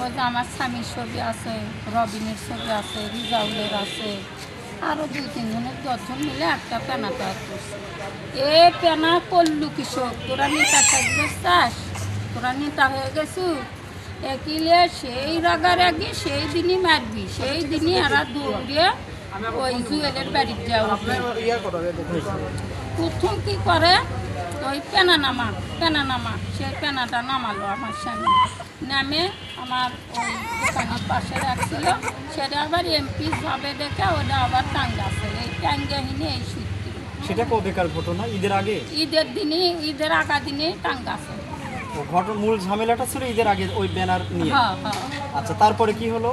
ওই যে আমার স্বামীর ছবি আছে, রবিনের ছবি আছে, রিজাউলের আছে। আরও দুই তিনজনের দশজন মিলে একটা পেনা তৈরি করছে। এ পেনা করলু কৃষক, তোরা নেতা চাস তোরা নেতা হয়ে গেছু? একিলে সেই রাগারাগি সেই দিনই মারবি, সেই দিনই এরা দৌড়িয়ে ওই জুয়েলের বাড়ির যাওয়া। প্রথম কি করে? ওই পেনা নামা পেনা নামা সেই পেনাটা নামালো আমার স্বামী। নামে আমার ওই দোকানের পাশে রাখছিল সেটা আবার এমপি যাবে দেখে ওটা আবার টাঙ্গাছে এই টাঙ্গাহিনী এই সূত্রে সেটা কবেকার ঘটনা? ঈদের আগে? ঈদের দিনই ঈদের আগা দিনে টাঙ্গাছে ঘটনা মূল ঝামেলাটা ছিল ঈদের আগে ওই ব্যানার নিয়ে। হ্যাঁ হ্যাঁ। আচ্ছা তারপরে কি হলো?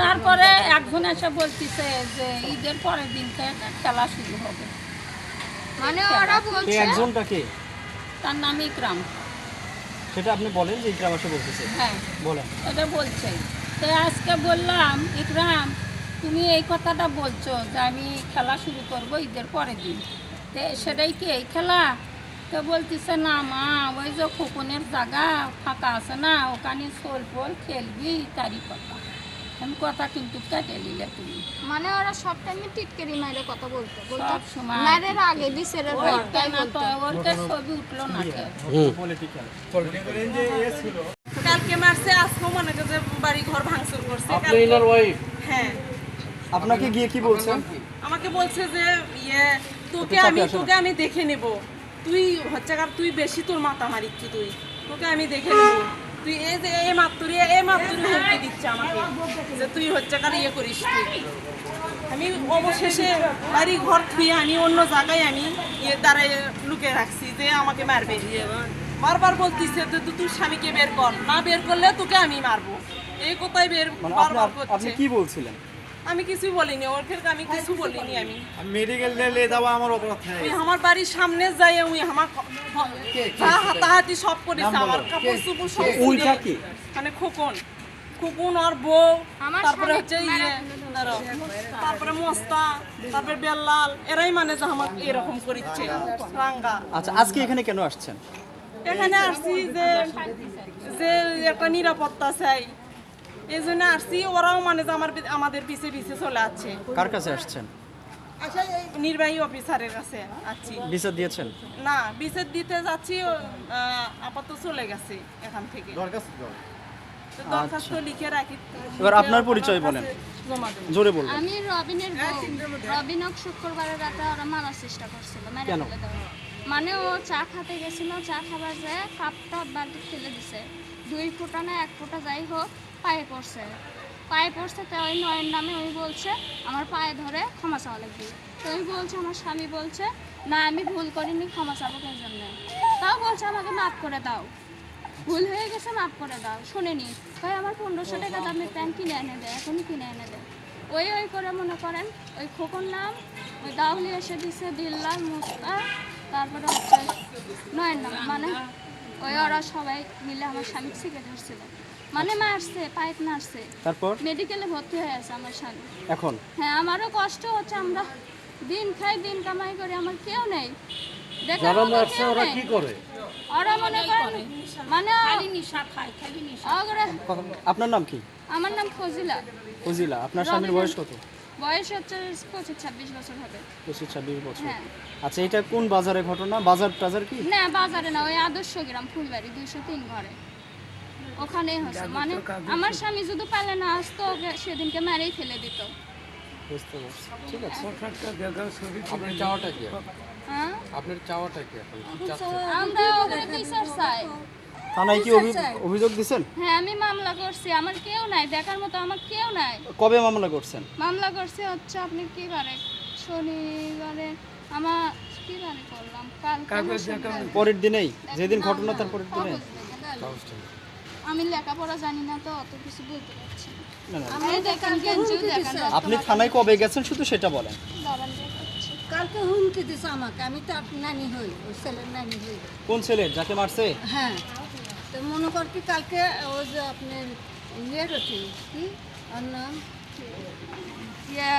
তারপরে একজন এসে বলতেছে যে ঈদের পরের দিন থেকে খেলা শুরু হবে। মানে ওরা বলছে একজনটাকে তার নাম ইকরাম। সেটা আপনি বলেন যে ইকরাম এসে বলতেছে। হ্যাঁ। বলেন। এটা বলছে। তো আজকে বললাম ইকরাম তুমি এই কথাটা বলছো যে আমি খেলা শুরু করব ঈদের পরের দিন। তো সেটাই কি এই খেলা? তো বলতেছে না মা ওই যে খোকনের জায়গা ফাঁকা আছে না ওখানে সোল ফোল খেলবি তারই কথা। আমি কথা কিন্তু কেটে নিলে তুমি। মানে ওরা সব টাইমে টিটকারি মাইরে কথা বলতো বলতো সব সময় মায়ের আগে বিসেরের ওই পর তাই কেনা তো বলতো ছবি উঠল না পলিটিক্যাল কালকে মারছে আজকেও মনে করে যে বাড়ি ঘর ভাঙচুর করছে। আপনি কালকে- ইনার ওয়াইফ হ্যাঁ। আপনাকে গিয়ে কি বলছেন আমাকে বলছে যে ইয়ে তোকে আমি তোকে আমি দেখে নেব। তুই হচ্ছে তুই বেশি তোর মাথা মারিচ্ছি তুই। তোকে আমি দেখে নেব। তুই এই যে এই মাতুরি এই মাতুরি হুমকি দিচ্ছে আমাকে। যে তুই হচ্ছে কার ইয়ে করিস তুই। আমি অবশেষে বাড়ি ঘর থুয়ে আমি অন্য জায়গায় আমি ইয়ে দাঁড়ায় লুকে রাখছি যে আমাকে মারবে। বারবার বলতিছে যে তুই তোর স্বামীকে বের কর না বের করলে তোকে আমি মারবো। এই কোথায় বের মানে বারবার আপনি আপনি করছে। কি বলছিলেন? আমি কিছু বলিনি ওর ক্ষেত্রে আমি কিছু বলিনি আমি মেডিকেল নিয়ে যাওয়া আমার অপরাধ নাই। আমার বাড়ির সামনে যাই ওই আমার যা হাতাহাতি সব করেছে আমার কাপড় চুপড় সব ছিঁড়ে- কি? মানে খোকন। খোকন আর বউ তারপরে হচ্ছে ইয়ে তারপরে মস্তা তারপরে বেল্লাল এরাই মানে যে আমার এরকম করিচ্ছে। রাঙ্গা। আচ্ছা আজকে এখানে কেন আসছেন? এখানে আসছি যে যে একটা নিরাপত্তা চাই। এই জন্য আসছি। ওরাও মানে যে আমার আমাদের পিছে পিছে চলে আছে কার কাছে আসছেন? নির্বাহী অফিসারের কাছে আছি বিচার দিয়েছেন? না বিচার দিতে যাচ্ছি আপাতত চলে গেছে এখান থেকে। দরখাস্ত লিখে রাখি। আচ্ছা। এবার আপনার পরিচয় বলেন। জোরে আমি রবিনের রবিনক শুক্রবারের রাতে ওরা মারার চেষ্টা করছিল মেরে কেন? ফেলে দেওয়া। মানে ও চা খেতে গেছিল চা খাবার যে কাপটা বালতি ফেলে দিছে। দুই ফুটা না এক ফুটা যাই হোক পায়ে পড়ছে। পায়ে পড়ছে, তো ওই নয়ের নামে ওই বলছে, আমার পায়ে ধরে ক্ষমা চাওয়া লাগবে। তো ওই বলছে, আমার স্বামী বলছে, না, আমি ভুল করিনি, ক্ষমা চাবো কেন জন্য। তাও বলছে, আমাকে মাফ করে দাও। ভুল হয়ে গেছে, মাফ করে দাও। শুনিনি ভাই, আমার পনেরোশো টাকা দামের প্যান্ট কিনে এনে দেয় এখনই কিনে এনে দেয় ওই ওই করে মনে করেন, ওই খোকন নাম, ওই দাউলি এসে দিছে বিল্লাল মুস্তা, তারপরে হচ্ছে নয়ের নাম মানে ওই ওরা সবাই মিলে আমার স্বামী শিখে ধরছিল। মানে মারছে পাইপ মারছে তারপর? মেডিকেলে ভর্তি হয়ে আছে আমার স্বামী। এখন? হ্যাঁ আমারও কষ্ট হচ্ছে আমরা দিন খাই দিন কামাই করি আমার কেউ নেই। যারা মারছে ওরা কি করে? ওরা মনে করেন মানে খালি নিশা খায় খালি নিশা। আপনার নাম কি? আমার নাম ফজিলা। ফজিলা আপনার স্বামীর বয়স কত? বয়স হচ্ছে পঁচিশ ছাব্বিশ বছর হবে। পঁচিশ ছাব্বিশ বছর। হ্যাঁ। আচ্ছা এটা কোন বাজারে ঘটনা? বাজার টাজার কি? না বাজারে না ওই আদর্শ গ্রাম ফুলবাড়ি দুইশো তিন ঘরে। ওখানেই হচ্ছে মানে আমার স্বামী যদি পালে না আসতো ওকে সেদিনকে মেরেই ফেলে দিত। বুঝতে পারছি। ঠিক আছে। আপনার চাওয়াটা কি হ্যাঁ? আপনার চাওয়াটা কি এখন? আমরা ওখানে বিচার চাই। থানায় কি অভিযোগ হ্যাঁ আমি মামলা করছি। আমার কেউ নাই। দেখার মতো আমার কেউ নাই। কবে মামলা করছেন? মামলা করছি হচ্ছে আপনি কি বারে? শনিবারে। আমার কি বারে করলাম? পরের দিনেই? যেদিন ঘটনা তার পরের দিনে আমি লেখাপড়া জানি না তো অত কিছু বলতে পারছি না। না না। আমি দেখেন আপনি থানায় কবে গেছেন শুধু সেটা বলেন। কালকে হুমকি দিছে আমাকে আমি তো আর নানি হই ওই ছেলের নানি হই। কোন ছেলে? যাকে মারছে? হ্যাঁ। তো মনে কর কি কালকে ওই যে আপনার ইয়ের ওটি কি? ওর নাম? ইয়া,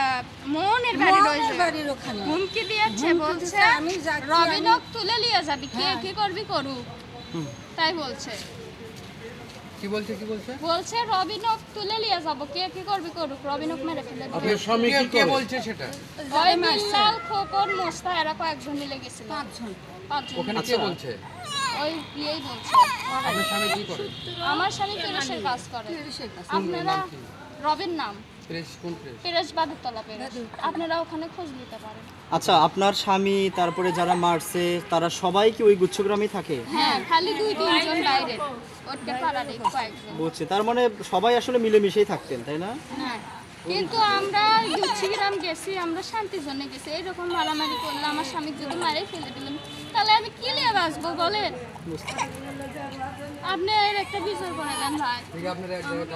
বাড়ির ওখানে। হুমকি দিয়েছে হুমকি বলছে আমি যাচ্ছি, রবিনক তুলে নিয়ে যাবি কে হ্যাঁ। কি করবি করু তাই বলছে। কি বলছে কি বলছে? বলছে রবিনক তুলে নিয়ে যাব। কে কি করবি করুক রবিনক মেরে ফেলে আপনার স্বামী কি কে বলছে সেটা? ওই বিল্লাল খোকন মোস্তা এরা কয়েকজন মিলে গেছিল। পাঁচজন। পাঁচজন। ওখানে কে আচ্ছা। বলছে? ওই ইয়েই বলছে। আপনার স্বামী কি করে? আমার স্বামী পুলিশের কাজ করে। আপনারা রবিন নাম। আপনারা ওখানে খোঁজ নিতে পারেন। আচ্ছা আপনার স্বামী তারপরে যারা মারছে তারা সবাই কি ওই গুচ্ছগ্রামে থাকে? হ্যাঁ খালি দুই তিনজন বাইরে। বুঝছি তার মানে সবাই আসলে মিলেমিশেই থাকতেন তাই না? কিন্তু আমরা গুচ্ছিগ্রাম গেছি আমরা শান্তির জন্য গেছি। এইরকম মারামারি করলে আমার স্বামী যদি মারে ফেলে দিলাম তাহলে আমি কি নিয়ে বলে? বলেন আপনি এর একটা বিচার করে দেন ভাই। ঠিক আছে আপনারা এক জায়গায়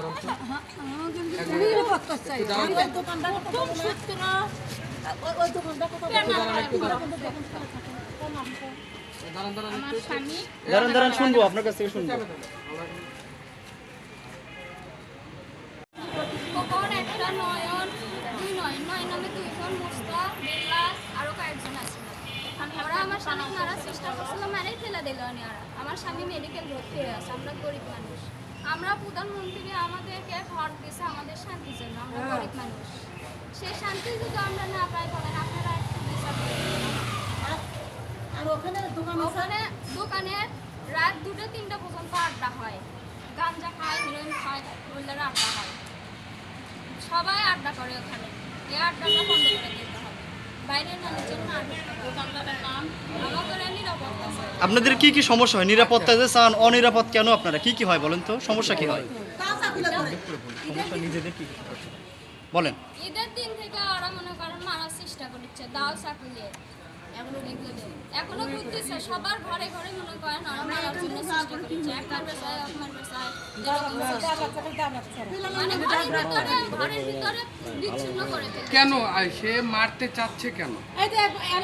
স্বামী দাঁড়ান দাঁড়ান শুনব আপনার কাছ থেকে শুনব খোকন একটা নয়ন দুই নয়ন নয় নামে দুইজন মোস্তা বেল্লাস আরও কয়েকজন আছে ওরা আমার স্বামী মারার চেষ্টা করছিল মারাই ফেলে দিল ওরা আমার স্বামী মেডিকেল ভর্তি হয়ে আছে আমরা গরিব মানুষ। আমরা প্রধানমন্ত্রী আমাদেরকে ঘর দিয়েছে আমাদের শান্তির জন্য আমরা গরিব মানুষ। সেই শান্তি যদি আমরা না পাই বলেন আপনারা একটু বিচার ওখানে দোকান রাত দুটো তিনটা পর্যন্ত আড্ডা হয়। গাঞ্জা খায় হিরোইন খায় আড্ডা হয়। সবাই আড্ডা করে ওখানে। এই আড্ডাটা বন্ধ করে দিতে আপনাদের কি কি সমস্যা হয়? নিরাপত্তা যে চান অনিরাপদ কেন আপনারা? কি কি হয় বলেন তো? সমস্যা কি হয়? বলেন। ঈদের দিন থেকে ওরা মনে করেন মারার চেষ্টা করছে দাও চাকুলিয়ে এখনও ঘুরতেছে সবার ঘরে ঘরে মনে করেন ওরা মারার জন্য করছে একবার বেসায় একবার বেসায় মানে ঘরের ভিতরে ঘরের ভিতরে বিচ্ছিন্ন করে কেন সে মারতে চাচ্ছে কেন এই যে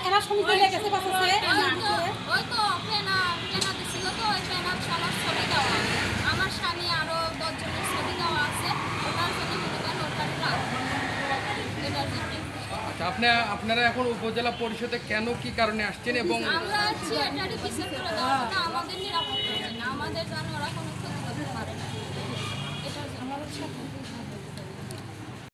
এরা সমিতি লেগেছে ওই তো ওকে তো পেনা পেনা দিছিল তো ওই পেনা সবার ছবি দেওয়া আমার স্বামী আরও দশজনের ছবি দেওয়া আছে ওটার জন্য মনে করেন ওটার রাগ এটার জন্য আচ্ছা আপনি, আপনারা এখন উপজেলা পরিষদে কেন কি কারণে আসছেন এবং আমাদের আমাদের ওরা কোনো ক্ষতি করতে পারে না। এটার জন্য।